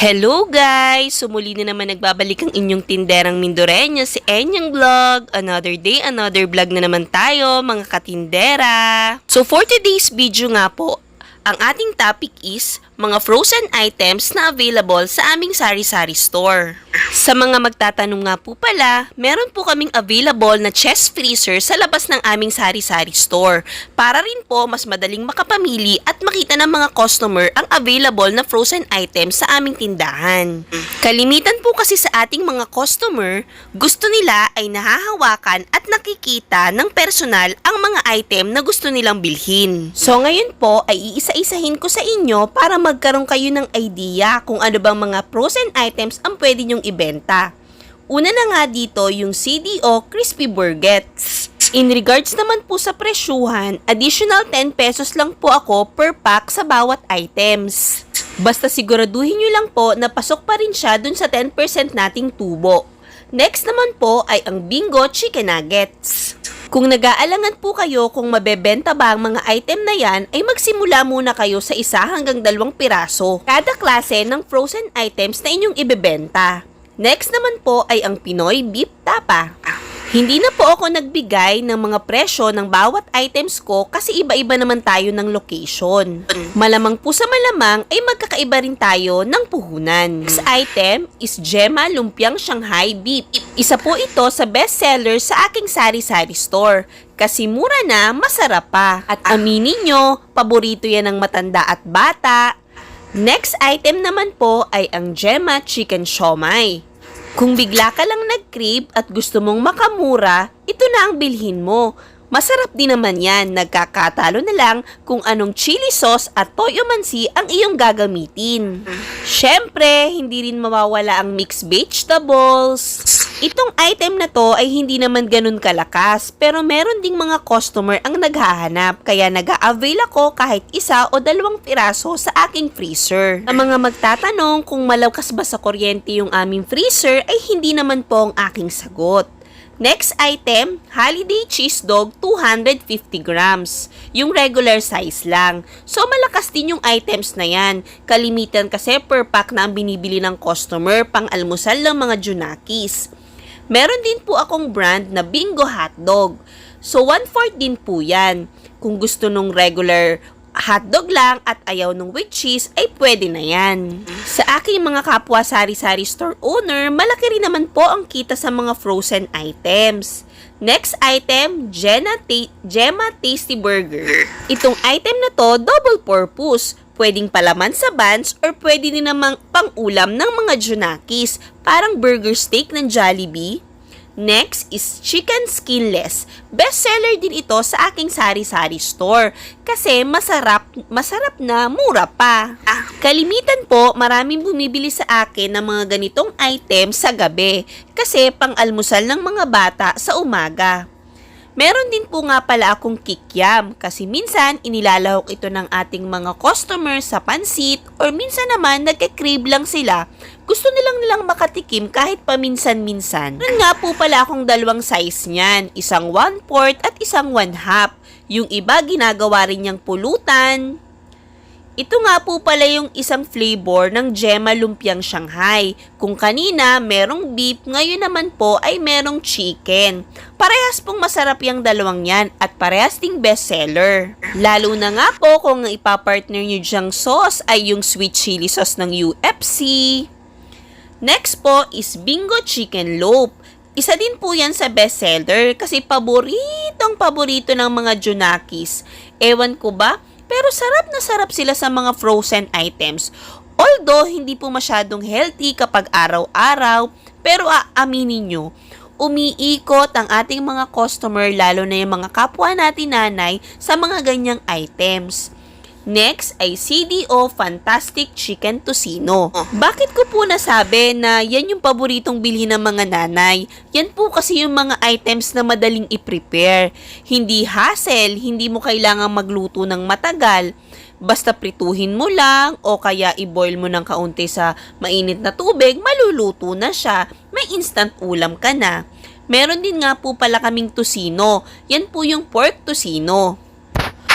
Hello guys! Sumuli na naman nagbabalik ang inyong tinderang Mindorenya, si Enyang Vlog. Another day, another vlog na naman tayo, mga katindera. So for today's video nga po, ang ating topic is mga frozen items na available sa aming sari-sari store. Sa mga magtatanong nga po pala, meron po kaming available na chest freezer sa labas ng aming sari-sari store para rin po mas madaling makapamili at makita ng mga customer ang available na frozen items sa aming tindahan. Kalimitan po kasi sa ating mga customer, gusto nila ay nahahawakan at nakikita ng personal ang mga item na gusto nilang bilhin. So ngayon po ay iisa-isahin ko sa inyo para magkaroon kayo ng idea kung ano bang mga frozen items ang pwede nyong ibenta. Una na nga dito yung CDO Crispy Burgets. In regards naman po sa presyuhan, additional 10 pesos lang po ako per pack sa bawat items. Basta siguraduhin nyo lang po na pasok pa rin siya dun sa 10% nating tubo. Next naman po ay ang Bingo Chicken Nuggets. Kung nag-aalangan po kayo kung mabebenta ba ang mga item na yan, ay magsimula muna kayo sa isa hanggang dalawang piraso. Kada klase ng frozen items na inyong ibebenta. Next naman po ay ang Pinoy Beef Tapa. Hindi na po ako nagbigay ng mga presyo ng bawat items ko kasi iba-iba naman tayo ng location. Malamang po sa malamang ay magkakaiba rin tayo ng puhunan. Next item is Gemma Lumpiang Shanghai Beef. Isa po ito sa bestseller sa aking sari-sari store. Kasi mura na, masarap pa. At aminin nyo, paborito yan ng matanda at bata. Next item naman po ay ang Gemma Chicken Siomai. Kung bigla ka lang nag-crave at gusto mong makamura, ito na ang bilhin mo. Masarap din naman yan, nagkakatalo na lang kung anong chili sauce at toyo mansi ang iyong gagamitin. Siyempre, hindi rin mawawala ang mixed vegetables. Itong item na to ay hindi naman ganun kalakas, pero meron ding mga customer ang naghahanap, kaya nag-a-avail ako kahit isa o dalawang piraso sa aking freezer. Sa mga magtatanong kung malakas ba sa kuryente yung aming freezer, ay hindi naman po ang aking sagot. Next item, holiday cheese dog 250 grams. Yung regular size lang. So malakas din yung items na yan. Kalimitan kasi per pack na ang binibili ng customer pang almusal ng mga junakis. Meron din po akong brand na Bingo Hotdog. So, 1/4 din po yan. Kung gusto nung regular hotdog lang at ayaw nung with cheese, ay pwede na yan. Sa aking mga kapwa sari-sari store owner, malaki rin naman po ang kita sa mga frozen items. Next item, Jenna Ta- Gemma Tasty Burger. Itong item na to, double purpose. Pwedeng palaman sa buns or pwede din namang pang-ulam ng mga junakis, parang burger steak ng Jollibee. Next is chicken skinless. Bestseller din ito sa aking sari-sari store kasi masarap, masarap na mura pa. Kalimitan po, maraming bumibili sa akin ng mga ganitong item sa gabi kasi pang-almusal ng mga bata sa umaga. Meron din po nga pala akong kikiam kasi minsan inilalahok ito ng ating mga customers sa pansit or minsan naman nagka-crave lang sila. Gusto nilang nilang makatikim kahit paminsan-minsan. Meron nga po pala akong dalawang size niyan, isang 1 quart at isang 1 half. Yung iba ginagawa rin niyang pulutan, ito nga po pala yung isang flavor ng Gemma Lumpiang Shanghai. Kung kanina merong beef, ngayon naman po ay merong chicken. Parehas pong masarap yung dalawang yan at parehas ding bestseller. Lalo na nga po kung ang ipapartner nyo dyang sauce ay yung sweet chili sauce ng UFC. Next po is Bingo Chicken Loaf. Isa din po yan sa bestseller kasi paboritong paborito ng mga junakis. Ewan ko ba, pero sarap na sarap sila sa mga frozen items. Although, hindi po masyadong healthy kapag araw-araw, pero aaminin nyo, umiikot ang ating mga customer, lalo na yung mga kapwa natin nanay, sa mga ganyang items. Next ay CDO Fantastic Chicken Tocino. Bakit ko po nasabi na yan yung paboritong bilhin ng mga nanay? Yan po kasi yung mga items na madaling i-prepare. Hindi hassle, hindi mo kailangang magluto ng matagal. Basta prituhin mo lang o kaya i-boil mo ng kaunti sa mainit na tubig, maluluto na siya. May instant ulam ka na. Meron din nga po pala kaming tocino. Yan po yung pork tocino.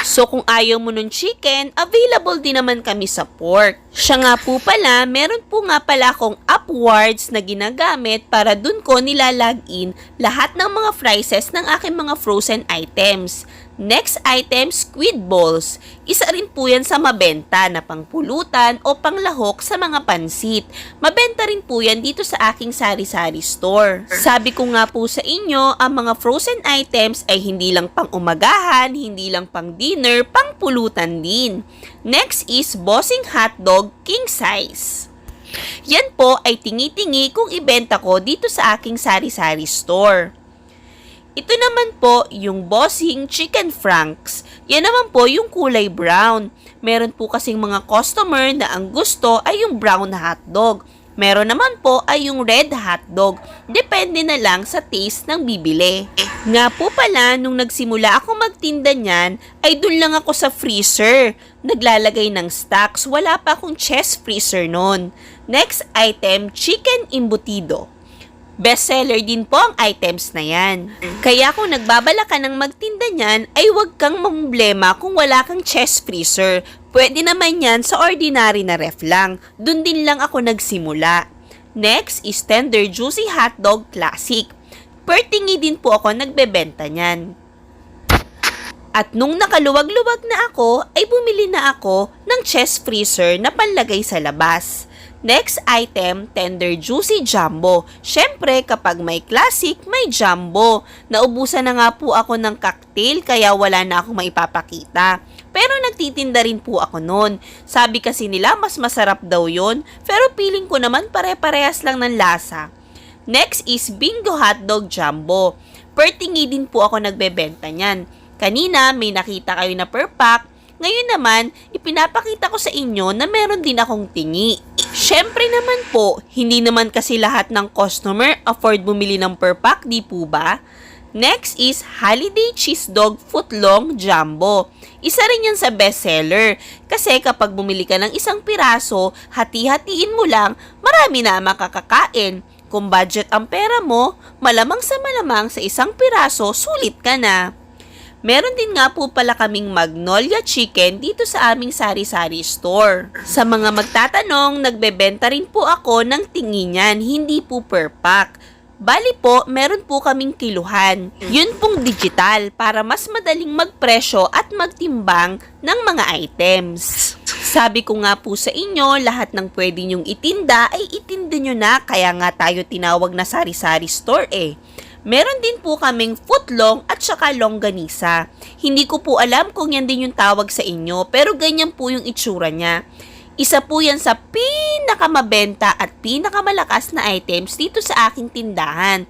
So kung ayaw mo ng chicken, available din naman kami sa pork. Siya nga po pala, meron po nga pala akong upwards na ginagamit para dun ko nilalagin lahat ng mga prices ng aking mga frozen items. Next item, squid balls. Isa rin po yan sa mabenta na pangpulutan o panglahok sa mga pansit. Mabenta rin po yan dito sa aking sari-sari store. Sabi ko nga po sa inyo, ang mga frozen items ay hindi lang pang umagahan, hindi lang pang dinner, pang pulutan din. Next is bossing hotdog king size. Yan po ay tingi-tingi kung ibenta ko dito sa aking sari-sari store. Ito naman po yung bossing chicken franks. Yan naman po yung kulay brown. Meron po kasing mga customer na ang gusto ay yung brown na hotdog. Meron naman po ay yung red hotdog. Depende na lang sa taste ng bibili. Nga po pala, nung nagsimula ako magtinda niyan, ay dun lang ako sa freezer. Naglalagay ng stocks. Wala pa akong chest freezer noon. Next item, chicken embutido. Bestseller din po ang items na yan. Kaya kung nagbabala ka ng magtinda niyan, ay huwag kang mamblema kung wala kang chest freezer. Pwede naman yan sa ordinary na ref lang. Doon din lang ako nagsimula. Next is tender juicy hotdog classic. Pertingi din po ako nagbebenta niyan. At nung nakaluwag-luwag na ako, ay bumili na ako ng chest freezer na panlagay sa labas. Next item, tender juicy jumbo. Syempre, kapag may classic, may jumbo. Naubusan na nga po ako ng cocktail kaya wala na akong maipapakita. Pero nagtitinda rin po ako noon. Sabi kasi nila mas masarap daw yon, pero feeling ko naman pare-parehas lang ng lasa. Next is Bingo Hotdog Jumbo. Pertingi din po ako nagbebenta niyan. Kanina may nakita kayo na per pack, ngayon naman ipinapakita ko sa inyo na meron din akong tingi. Syempre naman po, hindi naman kasi lahat ng customer afford bumili ng per pack, di po ba? Next is Holiday Cheese Dog Footlong Jumbo. Isa rin yan sa bestseller. Kasi kapag bumili ka ng isang piraso, hati-hatiin mo lang, marami na makakakain. Kung budget ang pera mo, malamang sa malamang sa isang piraso, sulit ka na. Meron din nga po pala kaming Magnolia Chicken dito sa aming sari-sari store. Sa mga magtatanong, nagbebenta rin po ako ng tingi niyan, hindi po per pack. Bali po, meron po kaming kiluhan. Yun pong digital para mas madaling magpresyo at magtimbang ng mga items. Sabi ko nga po sa inyo, lahat ng pwede nyong itinda ay itinda nyo na kaya nga tayo tinawag na sari-sari store eh. Meron din po kaming footlong at saka longganisa. Hindi ko po alam kung yan din yung tawag sa inyo, pero ganyan po yung itsura niya. Isa po yan sa pinakamabenta at pinakamalakas na items dito sa aking tindahan.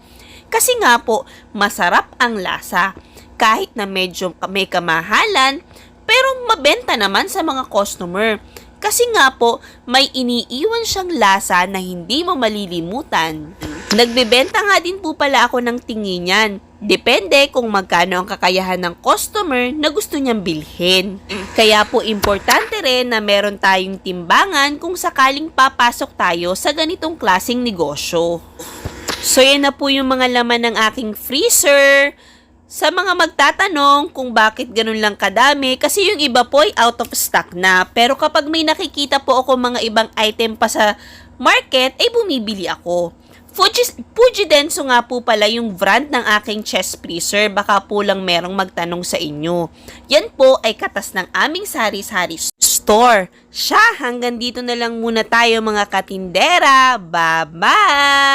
Kasi nga po, masarap ang lasa. Kahit na medyo may kamahalan, pero mabenta naman sa mga customer. Kasi nga po, may iniiwan siyang lasa na hindi mo malilimutan. Nagbebenta nga din po pala ako ng tingin niyan. Depende kung magkano ang kakayahan ng customer na gusto niyang bilhin. Kaya po importante rin na meron tayong timbangan kung sakaling papasok tayo sa ganitong klasing negosyo. So yan na po yung mga laman ng aking freezer. Sa mga magtatanong kung bakit ganun lang kadami, kasi yung iba po ay out of stock na. Pero kapag may nakikita po ako mga ibang item pa sa market, ay bumibili ako. Fuji, Fujidenso nga po pala yung brand ng aking chest freezer. Baka po lang merong magtanong sa inyo. Yan po ay katas ng aming sari-sari store. Siya, hanggang dito na lang muna tayo mga katindera. Bye-bye!